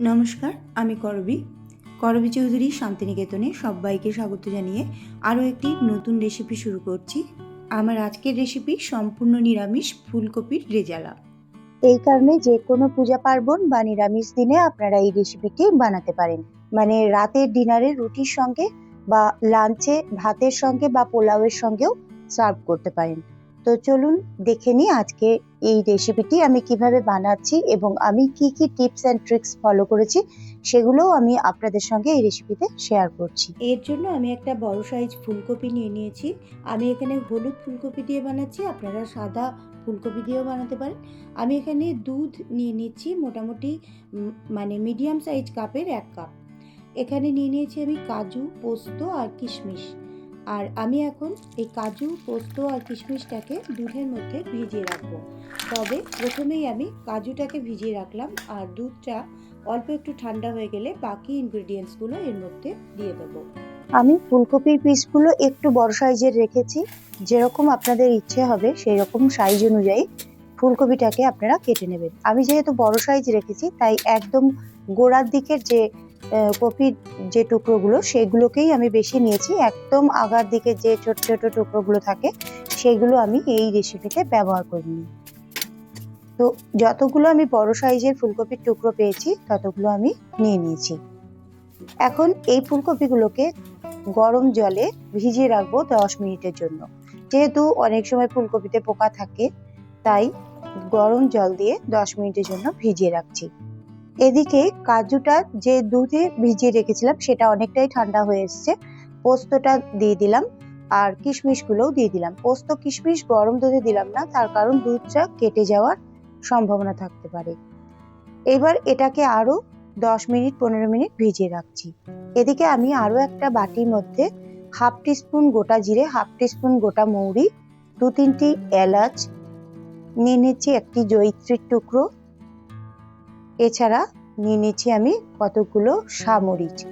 নমস্কার, আমি করবি। করবি চৌধুরী শান্তিনিকেতনে সবাইকে স্বাগত জানিয়ে আরও একটি নতুন রেসিপি শুরু করছি। আমার আজকের রেসিপি সম্পূর্ণ নিরামিষ ফুলকপির রেজালা। এই কারণে যে কোনো পূজা পার্বণ বা নিরামিষ দিনে আপনারা এই রেসিপিটি বানাতে পারেন। মানে রাতের ডিনারে রুটির সঙ্গে বা লাঞ্চে ভাতের সঙ্গে বা পোলাওয়ের সঙ্গেও সার্ভ করতে পারেন। তো চলুন দেখে নিই আজকে এই রেসিপিটি আমি কীভাবে বানাচ্ছি এবং আমি কি কি টিপস অ্যান্ড ট্রিক্স ফলো করেছি, সেগুলোও আমি আপনাদের সঙ্গে এই রেসিপিতে শেয়ার করছি। এর জন্য আমি একটা বড় সাইজ ফুলকপি নিয়ে নিয়েছি। আমি এখানে হলুদ ফুলকপি দিয়ে বানাচ্ছি, আপনারা সাদা ফুলকপি দিয়েও বানাতে পারেন। আমি এখানে দুধ নিয়ে নিচ্ছি মোটামুটি মানে মিডিয়াম সাইজ কাপের এক কাপ এখানে নিয়ে নিয়েছি আমি কাজু, পোস্ত আর কিশমিশ। আর আমি এখন এই কাজু, পোস্ত আর কিশমিশটাকে দুধের মধ্যে ভিজিয়ে রাখব। তবে প্রথমেই আমি কাজুটাকে ভিজিয়ে রাখলাম আর দুধটা অল্প একটু ঠান্ডা হয়ে গেলে বাকি ইনগ্রেডিয়েন্টসগুলো এর মধ্যে দিয়ে দেবো। আমি ফুলকপির পিসগুলো একটু বড় সাইজের রেখেছি, যেরকম আপনাদের ইচ্ছে হবে সেই রকম সাইজ অনুযায়ী ফুলকপিটাকে আপনারা কেটে নেবেন। আমি যেহেতু বড় সাইজ রেখেছি, তাই একদম গোড়ার দিকের যে কপির যে টুকরোগুলো, সেগুলোকেই আমি বেশি নিয়েছি। একদম আগার দিকে যে ছোট ছোট টুকরোগুলো থাকে, সেগুলো আমি এই রেসিপিতে ব্যবহার করিনি তো যতগুলো আমি বড় সাইজের ফুলকপির টুকরো পেয়েছি, ততগুলো আমি নিয়ে নিয়েছি। এখন এই ফুলকপিগুলোকে গরম জলে ভিজিয়ে রাখব দশ মিনিটের জন্য। যেহেতু অনেক সময় ফুলকপিতে পোকা থাকে, তাই গরম জল দিয়ে দশ মিনিটের জন্য ভিজিয়ে রাখছি। এদিকে কাজুটা যে দুধে ভিজিয়ে রেখেছিলাম, সেটা অনেকটাই ঠান্ডা হয়ে এসছে। পোস্তটা দিয়ে দিলাম আর কিশমিশগুলোও দিয়ে দিলাম। পোস্ত, কিশমিশ গরম দুধে দিলাম না, তার কারণ দুধটা কেটে যাওয়ার সম্ভাবনা থাকতে পারে। এবার এটাকে আরও দশ মিনিট, পনেরো মিনিট ভিজিয়ে রাখছি। এদিকে আমি আরও একটা বাটির মধ্যে হাফ টিস্পুন গোটা জিরে, হাফ টিস্পুন গোটা মৌরি, দু তিনটি এলাচ, নিয়ে নিচ্ছি একটি জয়িত্রীর টুকরো এছাড়া নিয়ে নিচ্ছি আমি কতগুলো সামরিচ।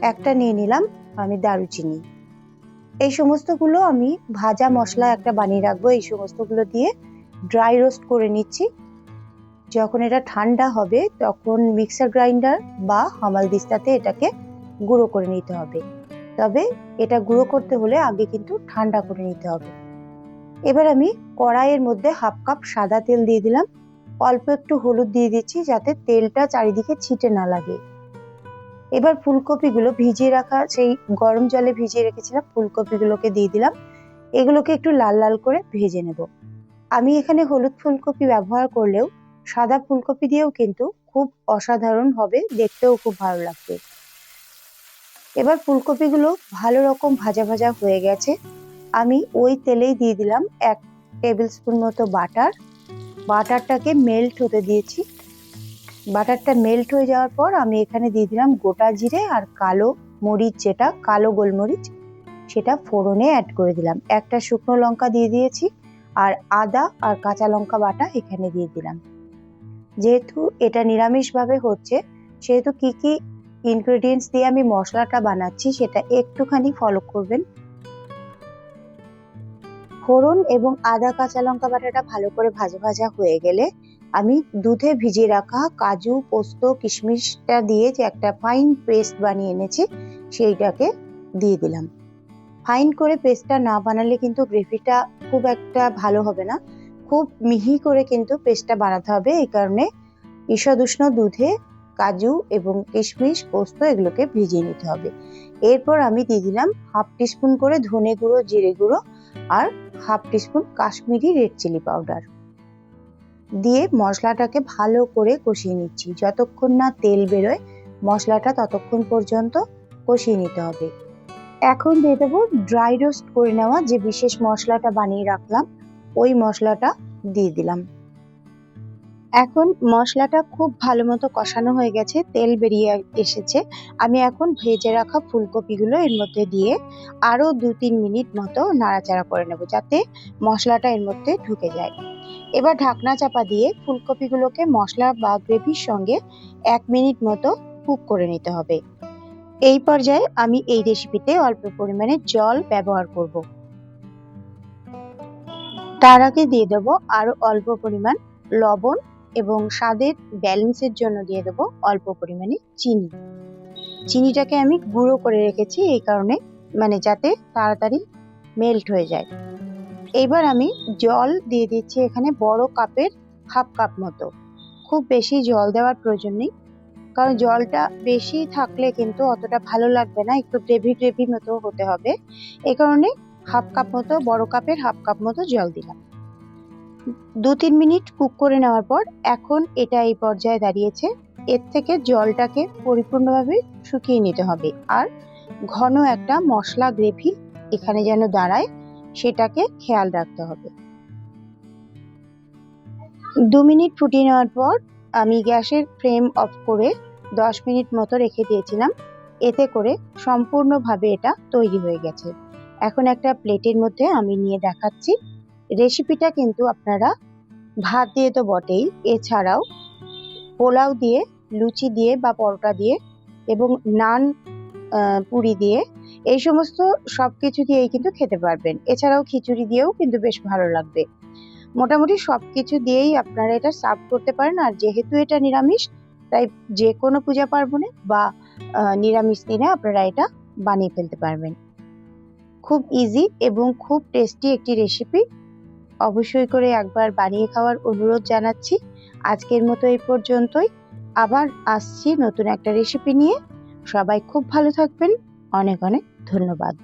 একটা নিয়ে নিলাম আমি দারুচিনি। এই সমস্তগুলো আমি ভাজা মশলা একটা বানিয়ে রাখব, এই সমস্তগুলো দিয়ে ড্রাই রোস্ট করে নিচ্ছি। যখন এটা ঠান্ডা হবে, তখন মিক্সার গ্রাইন্ডার বা হামালদিস্তাতে এটাকে গুঁড়ো করে নিতে হবে। তবে এটা গুঁড়ো করতে হলে আগে কিন্তু ঠান্ডা করে নিতে হবে। এবার আমি কড়াইয়ের মধ্যে হাফ কাপ সাদা তেল দিয়ে দিলাম। অল্প একটু হলুদ দিয়ে দিচ্ছি যাতে তেলটা চারিদিকে ছিটে না লাগে। এবার ফুলকপিগুলো ভিজিয়ে রাখা, সেই গরম জলে ভিজিয়ে রেখেছিলাম, ফুলকপিগুলোকে দিয়ে দিলাম। এগুলোকে একটু লাল লাল করে ভেজে নেব। আমি এখানে হলুদ ফুলকপি ব্যবহার করলেও সাদা ফুলকপি দিয়েও কিন্তু খুব অসাধারণ হবে, দেখতেও খুব ভালো লাগবে। এবার ফুলকপিগুলো ভালো রকম ভাজা ভাজা হয়ে গেছে। আমি ওই তেলেই দিয়ে দিলাম এক টেবিল স্পুন মতো বাটার। বাটারটাকে মেল্ট হতে দিয়েছি। বাটারটা মেল্ট হয়ে যাওয়ার পর আমি এখানে দিয়ে দিলাম গোটা জিরে আর কালো মরিচ যেটা, কালো গোলমরিচ, সেটা ফোড়নে অ্যাড করে দিলাম। একটা শুকনো লঙ্কা দিয়ে দিয়েছি আর আদা আর কাঁচা লঙ্কা বাটা এখানে দিয়ে দিলাম। যেহেতু এটা নিরামিষভাবে হচ্ছে, সেহেতু কি কি ইনগ্রেডিয়েন্টস দিয়ে আমি মশলাটা বানাচ্ছি সেটা একটুখানি ফলো করবেন। ফোড়ন এবং আদা, কাঁচা লঙ্কা বাটাটা ভালো করে ভাজা ভাজা হয়ে গেলে আমি দুধে ভিজিয়ে রাখা কাজু, পোস্ত, কিশমিশটা দিয়ে যে একটা ফাইন পেস্ট বানিয়ে এনেছি, সেইটাকে দিয়ে দিলাম। ফাইন করে পেস্টটা না বানালে কিন্তু গ্রেভিটা খুব একটা ভালো হবে না। খুব মিহি করে কিন্তু পেস্টটা বানাতে হবে, এই কারণে ঈষদ উষ্ণ দুধে কাজু এবং কিশমিশ, পোস্ত এগুলোকে ভিজিয়ে নিতে হবে। এরপর আমি দিয়ে দিলাম হাফ টিস্পুন করে ধনে গুঁড়ো, জিরে গুঁড়ো আর half teaspoon Kashmiri red chilli powder. দিয়ে মশলাটাকে ভালো করে কষিয়ে নিচ্ছি। যতক্ষণ না তেল বেরোয়, মশলাটা ততক্ষণ পর্যন্ত কষিয়ে নিতে হবে। এখন দিয়ে দেবো ড্রাই রোস্ট করে নেওয়া যে বিশেষ মশলাটা বানিয়ে রাখলাম, ওই মশলাটা দিয়ে দিলাম। এখন মশলাটা খুব ভালো মতো কষানো হয়ে গেছে, তেল বেরিয়ে এসেছে। আমি এখন ভেজে রাখা ফুলকপিগুলো এর মধ্যে দিয়ে আরও দু তিন মিনিট মতো নাড়াচাড়া করে নেব যাতে মশলাটা এর মধ্যে ঢুকে যায়। এবার ঢাকনা চাপা দিয়ে ফুলকপিগুলোকে মশলা বা গ্রেভির সঙ্গে এক মিনিট মতো কুক করে নিতে হবে। এই পর্যায়ে আমি এই রেসিপিতে অল্প পরিমাণে জল ব্যবহার করব। তার আগে দিয়ে দেবো আরও অল্প পরিমাণ লবণ এবং স্বাদের ব্যালেন্সের জন্য দিয়ে দেবো অল্প পরিমাণে চিনি। চিনিটাকে আমি গুঁড়ো করে রেখেছি এই কারণে মানে যাতে তাড়াতাড়ি মেল্ট হয়ে যায়। এবার আমি জল দিয়ে দিচ্ছি এখানে বড় কাপের হাফ কাপ মতো। খুব বেশি জল দেওয়ার প্রয়োজন নেই, কারণ জলটা বেশি থাকলে কিন্তু অতটা ভালো লাগবে না, একটু গ্রেভি গ্রেভি মতো হতে হবে। এই কারণে হাফ কাপ মতো, বড় কাপের হাফ কাপ মতো জল দিলাম। দু তিন মিনিট কুক করে নেওয়ার পর এখন এটা এই পর্যায়ে দাঁড়িয়েছে। এর থেকে জলটাকে পরিপূর্ণভাবে শুকিয়ে নিতে হবে আর ঘন একটা মশলা গ্রেভি এখানে যেন দাঁড়ায় সেটাকে খেয়াল রাখতে হবে। দু মিনিট ফুটিয়ে নেওয়ার পর আমি গ্যাসের ফ্লেম অফ করে দশ মিনিট মতো রেখে দিয়েছিলাম। এতে করে সম্পূর্ণভাবে এটা তৈরি হয়ে গেছে। এখন একটা প্লেটের মধ্যে আমি নিয়ে দেখাচ্ছি রেসিপিটা কিন্তু আপনারা ভাত দিয়ে তো বটেই। এছাড়াও পোলাও দিয়ে, লুচি দিয়ে বা পরোটা দিয়ে এবং নান পুরি দিয়ে এই সমস্ত সব কিছু দিয়েই কিন্তু খেতে পারবেন। এছাড়াও খিচুড়ি দিয়েও কিন্তু বেশ ভালো লাগবে। মোটামুটি সব কিছু দিয়েই আপনারা এটা সার্ভ করতে পারেন। আর যেহেতু এটা নিরামিষ, তাই যে কোনো পূজা পার্বণে বা নিরামিষ দিনে আপনারা এটা বানিয়ে ফেলতে পারবেন। খুব ইজি এবং খুব টেস্টি একটি রেসিপি অবশ্যই করে একবার বানিয়ে খাওয়ার অনুরোধ জানাচ্ছি। আজকের মতো এই পর্যন্তই। আবার আসছি নতুন একটা রেসিপি নিয়ে। সবাই খুব ভালো থাকবেন। অনেক অনেক ধন্যবাদ।